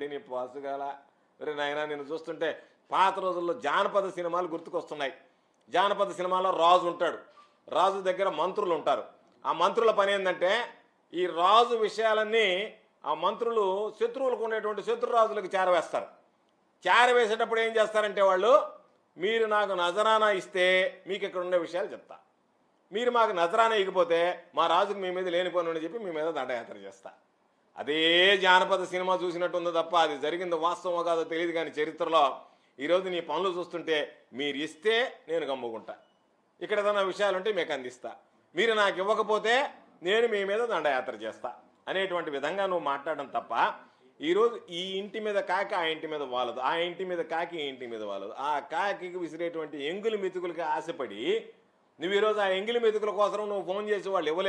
రెడ్డి నీ పాసుగాల రే నాయనా నేను చూస్తుంటే పాత రోజుల్లో జానపద సినిమాలు గుర్తుకొస్తున్నాయి. జానపద సినిమాలో రాజు ఉంటాడు. రాజు దగ్గర మంత్రులు ఉంటారు. ఆ మంత్రుల పని ఏంటంటే ఈ రాజు విషయాలన్నీ ఆ మంత్రులు శత్రువులకు ఉండేటువంటి శత్రురాజులకు చేరవేస్తారు. చేరవేసేటప్పుడు ఏం చేస్తారంటే వాళ్ళు మీరు నాకు నజరానా ఇస్తే మీకు ఇక్కడ ఉండే విషయాలు చెప్తా. మీరు మాకు నజరానా ఇకపోతే మా రాజుకు మీ మీద లేనిపోను చెప్పి మీ మీద దండయాత్ర చేస్తా. అదే జానపద సినిమా చూసినట్టుంది తప్ప అది జరిగింది వాస్తవమో కాదో తెలియదు కానీ చరిత్రలో ఈరోజు నీ పనులు చూస్తుంటే మీరు ఇస్తే నేను గమ్ముకుంటా. ఇక్కడ ఏదైనా విషయాలు ఉంటే మీకు అందిస్తా. మీరు నాకు ఇవ్వకపోతే నేను మీ మీద దండయాత్ర చేస్తా అనేటువంటి విధంగా నువ్వు మాట్లాడడం తప్ప ఈరోజు ఈ ఇంటి మీద కాకి ఆ ఇంటి మీద వాలదు ఆ ఇంటి మీద కాకి ఈ ఇంటి మీద వాలదు. ఆ కాకి విసిరేటువంటి ఎంగులు మెతుకులకి ఆశపడి నువ్వు ఈరోజు ఆ ఎంగిలి మెతుకుల కోసం నువ్వు ఫోన్ చేసి వాళ్ళు ఇవ్వలేదు